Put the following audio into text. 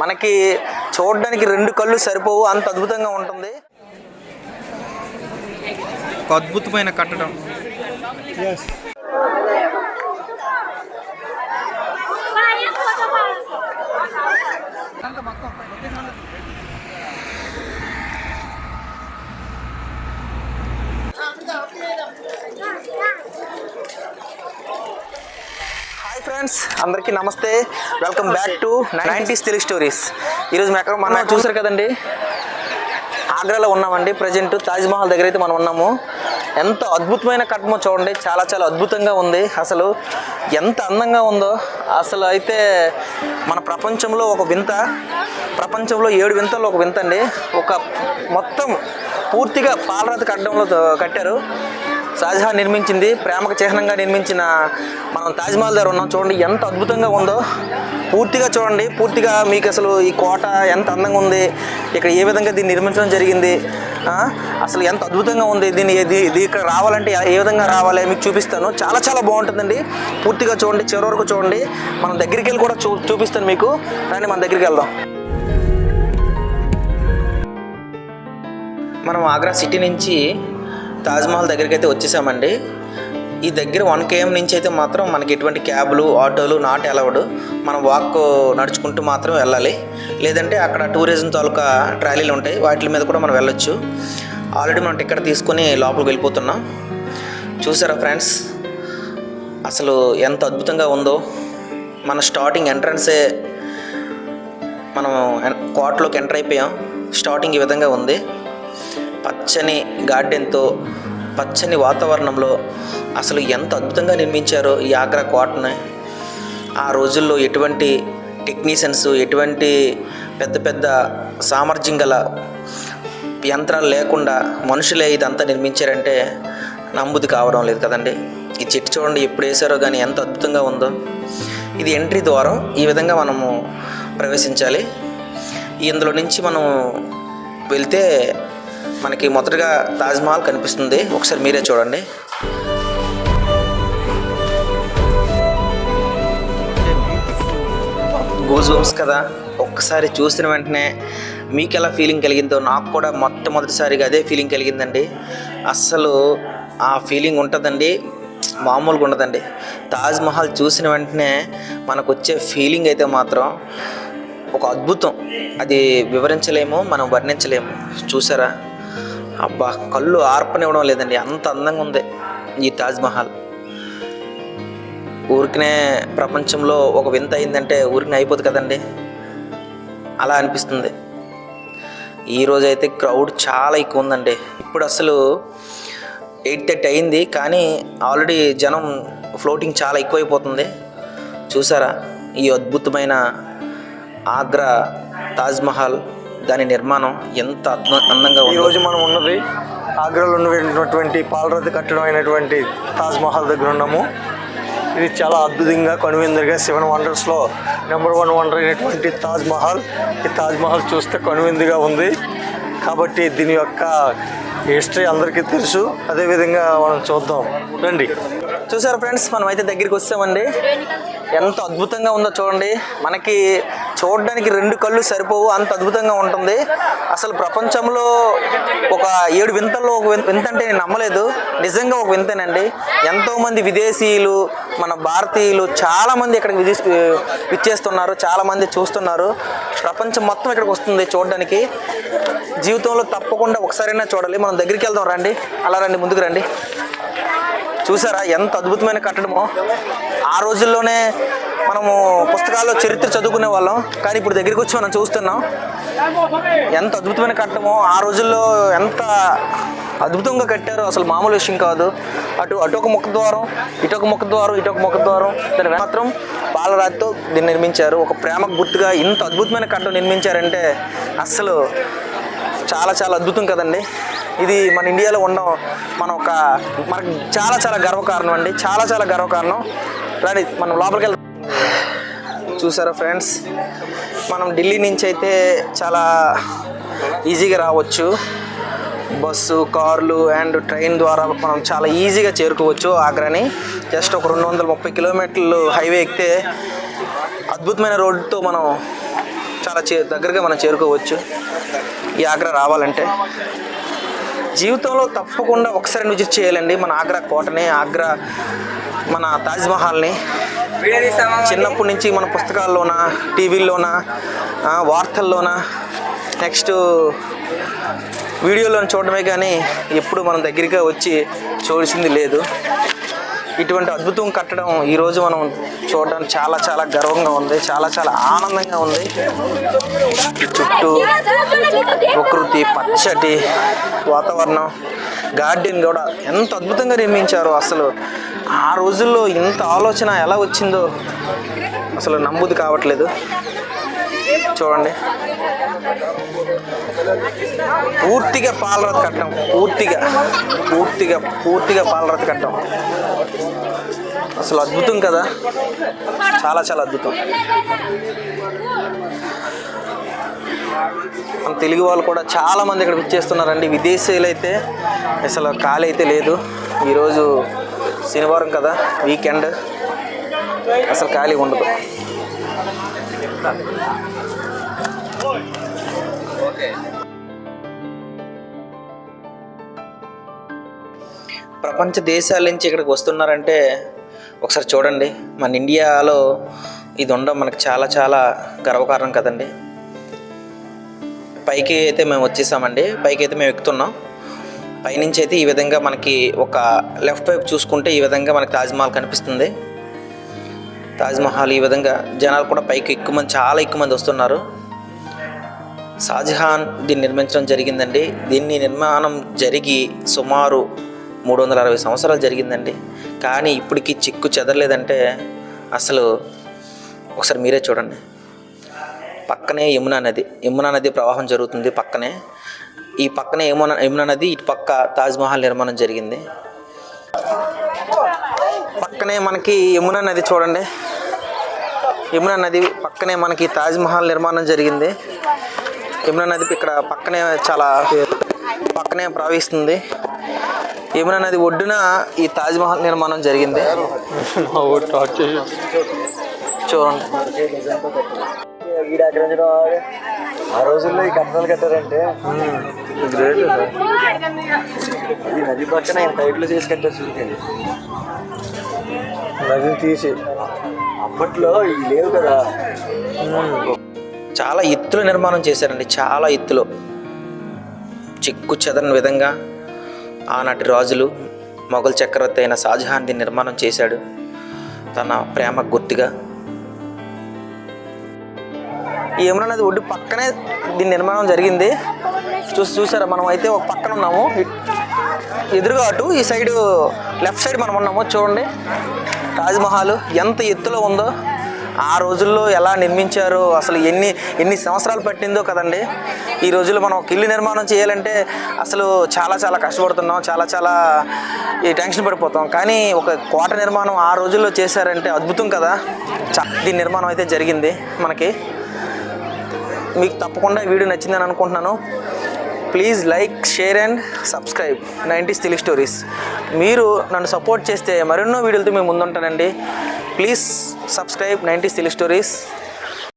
మనకి చూడడానికి రెండు కళ్ళు సరిపోవు అంత అద్భుతంగా ఉంటుంది. ఒక అద్భుతమైన కట్టడం ఫ్రెండ్స్ అందరికీ నమస్తే. Welcome back to nineties Telugu stories ఈరోజు మేము ఎక్కడ మనం చూసారు కదండి. ఆగ్రాలో ఉన్నామండి. ప్రజెంట్ తాజ్మహల్ దగ్గర అయితే మనం ఉన్నాము. ఎంత అద్భుతమైన కట్టమో చూడండి. చాలా చాలా అద్భుతంగా ఉంది. అసలు ఎంత అందంగా ఉందో. అసలు అయితే మన ప్రపంచంలో ఒక వింత. ప్రపంచంలో ఏడు వింతల్లో ఒక వింత అండి. ఒక మొత్తం పూర్తిగా పాలరాతి కట్టడంలో కట్టారు. షాజహాన్ నిర్మించింది ప్రేమకు చిహ్నంగా నిర్మించిన మనం తాజ్మహల్ దగ్గర ఉన్నాం. చూడండి ఎంత అద్భుతంగా ఉందో. పూర్తిగా చూడండి పూర్తిగా మీకు అసలు ఈ కోట ఎంత అందంగా ఉంది ఇక్కడ ఏ విధంగా దీన్ని నిర్మించడం జరిగింది అసలు ఎంత అద్భుతంగా ఉంది దీన్ని ఇది ఇక్కడ రావాలంటే ఏ విధంగా రావాలి మీకు చూపిస్తాను. చాలా చాలా బాగుంటుందండి. పూర్తిగా చూడండి చివరి వరకు చూడండి. మనం దగ్గరికి వెళ్ళి కూడా చూ చూపిస్తాను మీకు. రండి మన దగ్గరికి వెళ్దాం. మనం ఆగ్రా సిటీ నుంచి తాజ్మహల్ దగ్గరికి అయితే వచ్చేసామండి. ఈ దగ్గర వన్ కేఎం నుంచి అయితే మాత్రం మనకి ఎటువంటి క్యాబ్లు ఆటోలు నాట్ అలౌడ్ మనం వాక్ నడుచుకుంటూ మాత్రం వెళ్ళాలి. లేదంటే అక్కడ టూరిజం తాలూకా ట్రాలీలు ఉంటాయి. వాటి మీద కూడా మనం వెళ్ళొచ్చు. ఆల్రెడీ మనం టికెట్ తీసుకొని లోపలికి వెళ్ళిపోతున్నాం. చూసారా ఫ్రెండ్స్ అసలు ఎంత అద్భుతంగా ఉందో. మన స్టార్టింగ్ ఎంట్రన్సే మనం ఎన్- కోటలోకి ఎంటర్ అయిపోయాం. స్టార్టింగ్ ఈ విధంగా ఉంది. పచ్చని గార్డెన్తో పచ్చని వాతావరణంలో అసలు ఎంత అద్భుతంగా నిర్మించారో ఈ ఆగ్రా కోటని ఆ రోజుల్లో ఎటువంటి టెక్నీషియన్స్ ఎటువంటి పెద్ద పెద్ద సామర్థ్యం గల యంత్రాలు లేకుండా మనుషులే ఇదంతా నిర్మించారంటే నమ్ముది కావడం లేదు కదండి. ఈ చెట్టు చూడండి ఎప్పుడు వేసారో కానీ ఎంత అద్భుతంగా ఉందో. ఇది ఎంట్రీ ద్వారం. ఈ విధంగా మనము ప్రవేశించాలి. ఇందులో నుంచి మనం వెళ్తే మనకి మొదటగా తాజ్మహల్ కనిపిస్తుంది. ఒకసారి మీరే చూడండి. గోజ్బంప్స్ కదా. ఒక్కసారి చూసిన వెంటనే మీకు ఎలా ఫీలింగ్ కలిగిందో నాకు కూడా మొట్టమొదటిసారిగా అదే ఫీలింగ్ కలిగిందండి. అస్సలు ఆ ఫీలింగ్ ఉంటుందండి. మామూలుగా ఉండదండి. తాజ్మహల్ చూసిన వెంటనే మనకు వచ్చే ఫీలింగ్ అయితే మాత్రం ఒక అద్భుతం. అది వివరించలేము మనం వర్ణించలేము. చూసారా? అబ్బా కళ్ళు ఆర్పనివ్వడం లేదండి. అంత అందంగా ఉంది ఈ తాజ్మహల్ ఊరికినే ఊరికనే ప్రపంచంలో ఒక వింత అయిందంటే ఊరికనే అయిపోదు కదండి. అలా అనిపిస్తుంది. ఈరోజు అయితే క్రౌడ్ చాలా ఎక్కువ ఉందండి. ఇప్పుడు అసలు ఎయిట్ థర్టీ అయింది కానీ ఆల్రెడీ జనం ఫ్లోటింగ్ చాలా ఎక్కువైపోతుంది. చూసారా ఈ అద్భుతమైన ఆగ్రా తాజ్మహల్ దాని నిర్మాణం ఎంత అందంగా ఈ రోజు మనం ఉన్నది ఆగ్రాలో ఉన్నటువంటి పాలరాతి కట్టడం అయినటువంటి తాజ్ మహల్ దగ్గర ఉన్నాము. ఇది చాలా అద్భుతంగా కనువిందుగా సెవెన్ వండర్స్లో నెంబర్ వన్ వండర్ అయినటువంటి తాజ్ మహల్. ఈ తాజ్ మహల్ చూస్తే కనువిందుగా ఉంది. కాబట్టి దీని యొక్క హిస్టరీ అందరికీ తెలుసు. అదేవిధంగా మనం చూద్దాం. రండి. చూసారా ఫ్రెండ్స్ మనం అయితే దగ్గరికి వచ్చామండి. ఎంత అద్భుతంగా ఉందో చూడండి. మనకి చూడడానికి రెండు కళ్ళు సరిపోవు అంత అద్భుతంగా ఉంటుంది. అసలు ప్రపంచంలో ఒక ఏడు వింతల్లో ఒక వింత వింత అంటే నేను నమ్మలేదు. నిజంగా ఒక వింతేనండి. ఎంతోమంది విదేశీయులు మన భారతీయులు చాలామంది ఇక్కడికి విధి విచ్చేస్తున్నారు చాలామంది చూస్తున్నారు. ప్రపంచం మొత్తం ఇక్కడికి వస్తుంది చూడడానికి. జీవితంలో తప్పకుండా ఒకసారైనా చూడాలి. మనం దగ్గరికి వెళ్దాం రండి. అలా రండి ముందుకు రండి. చూసారా ఎంత అద్భుతమైన కట్టడమో. ఆ రోజుల్లోనే మనము పుస్తకాల్లో చరిత్ర చదువుకునే వాళ్ళం. కానీ ఇప్పుడు దగ్గరికి వచ్చి మనం చూస్తున్నాం ఎంత అద్భుతమైన కట్టమో ఆ రోజుల్లో ఎంత అద్భుతంగా కట్టారు అసలు మామూలు విషయం కాదు. అటు అటు ఒక ముఖ ద్వారం ఇటు ఒక ముఖ ద్వారం ఇటు ఒక ముఖ ద్వారం దాని మాత్రం పాలరాతితో దీన్ని నిర్మించారు. ఒక ప్రేమకు గుర్తుగా ఇంత అద్భుతమైన కట్టం నిర్మించారంటే అస్సలు చాలా చాలా అద్భుతం కదండి. ఇది మన ఇండియాలో ఉండడం మన ఒక మనకు చాలా చాలా గర్వకారణం అండి. చాలా చాలా గర్వకారణం. రండి మనం లోపలికి వెళ్తాం చూసారా ఫ్రెండ్స్? మనం ఢిల్లీ నుంచి అయితే చాలా ఈజీగా రావచ్చు. బస్సు కార్లు అండ్ ట్రైన్ ద్వారా మనం చాలా ఈజీగా చేరుకోవచ్చు ఆగ్రాని. జస్ట్ ఒక రెండు వందల ముప్పై కిలోమీటర్లు హైవే ఎక్కితే అద్భుతమైన రోడ్డుతో మనం చాలా చే దగ్గరగా మనం చేరుకోవచ్చు. ఈ ఆగ్రా రావాలంటే. జీవితంలో తప్పకుండా ఒకసారి విజిట్ చేయాలండి. మన ఆగ్రా కోటని ఆగ్రా మన తాజ్మహల్ని చిన్నప్పటి నుంచి మన పుస్తకాల్లోన టీవీల్లోన వార్తల్లోన నెక్స్ట్ వీడియోలో చూడడమే కానీ ఎప్పుడు మనం దగ్గరగా వచ్చి చూడాల్సింది లేదు. ఇటువంటి అద్భుతం కట్టడం ఈరోజు మనం చూడడానికి చాలా చాలా గర్వంగా ఉంది చాలా చాలా ఆనందంగా ఉంది. చుట్టూ ప్రకృతి పచ్చటి వాతావరణం గార్డెన్ కూడా ఎంత అద్భుతంగా నిర్మించారో. అసలు ఆ రోజుల్లో ఇంత ఆలోచన ఎలా వచ్చిందో అసలు నమ్ముది కావట్లేదు. చూడండి. పూర్తిగా పాలరథ కట్టడం పూర్తిగా పూర్తిగా పూర్తిగా పాలరథ కట్టడం అసలు అద్భుతం కదా? చాలా చాలా అద్భుతం. మన తెలుగు వాళ్ళు కూడా చాలామంది ఇక్కడ విచ్చేస్తున్నారండి. విదేశీయులు అయితే అసలు ఖాళీ అయితే లేదు. ఈరోజు శనివారం కదా వీకెండ్. అసలు ఖాళీ ఉండదు. ప్రపంచ దేశాల నుంచి ఇక్కడికి వస్తున్నారంటే ఒకసారి చూడండి. మన ఇండియాలో ఇది ఉండడం మనకు చాలా చాలా గర్వకారణం కదండి. పైకి అయితే మేము వచ్చేసామండి. పైకి అయితే మేము ఎక్కుతున్నాం. పైనుంచి అయితే ఈ విధంగా మనకి ఒక లెఫ్ట్ వైపు చూసుకుంటే ఈ విధంగా మనకి తాజ్మహల్ కనిపిస్తుంది. తాజ్మహల్ ఈ విధంగా జనాలు కూడా పైకి ఎక్కువ మంది చాలా ఎక్కువ మంది వస్తున్నారు. షాజహాన్ దీన్ని నిర్మించడం జరిగిందండి. దీన్ని నిర్మాణం జరిగి సుమారు మూడు వందల అరవై సంవత్సరాలు జరిగిందండి. కానీ ఇప్పటికీ చిక్కు చెదరలేదంటే అసలు ఒకసారి మీరే చూడండి. పక్కనే యమునా నది యమునా నది ప్రవాహం జరుగుతుంది పక్కనే. ఈ పక్కనే యమునా యమునా నది ఇటు పక్క తాజ్మహల్ నిర్మాణం జరిగింది. పక్కనే మనకి యమునా నది చూడండి. యమునా నది పక్కనే మనకి తాజ్మహల్ నిర్మాణం జరిగింది. యమునా నది ఇక్కడ పక్కనే చాలా పక్కనే ప్రవహిస్తుంది. యమునా నది ఒడ్డున ఈ తాజ్మహల్ నిర్మాణం జరిగింది. చూడండి. ఆ రోజుల్లో ఈ కట్టడాలు కట్టారంటే? గ్రేట్ ఈ నది పక్కన టైట్లు చేసి కట్టారు చూడండి నదిని తీసి. అప్పట్లో ఇవి లేవు కదా. చాలా ఎత్తులు నిర్మాణం చేశారండి చాలా ఎత్తులో. చిక్కు చెదరని విధంగా ఆనాటి రాజులు మొఘల్ చక్రవర్తి అయిన షాజహాన్ దీన్ని నిర్మాణం చేశాడు. తన ప్రేమ గుర్తుగా. ఈ నది ఒడ్డు పక్కనే దీని నిర్మాణం జరిగింది. చూసి చూసారా మనం అయితే ఒక పక్కన ఉన్నాము. ఎదురుగా అటు ఈ సైడు లెఫ్ట్ సైడ్ మనం ఉన్నాము చూడండి. తాజ్మహల్ ఎంత ఎత్తులో ఉందో. ఆ రోజుల్లో ఎలా నిర్మించారో అసలు ఎన్ని ఎన్ని సంవత్సరాలు పట్టిందో కదండి. ఈ రోజుల్లో మనం ఒక ఇల్లు నిర్మాణం చేయాలంటే అసలు చాలా చాలా కష్టపడుతున్నాం చాలా చాలా ఈ టెన్షన్ పడిపోతాం. కానీ ఒక కోట నిర్మాణం ఆ రోజుల్లో చేశారంటే అద్భుతం కదా. దీని నిర్మాణం అయితే జరిగింది మనకి. మీకు తప్పకుండా వీడియో నచ్చిందని అనుకుంటున్నాను. Please like share and subscribe. Nineties Telugu stories. మీరు నన్ను సపోర్ట్ చేస్తే మరెన్నో వీడియోలతో మేము ముందుంటానండి. Please subscribe nineties Telugu stories.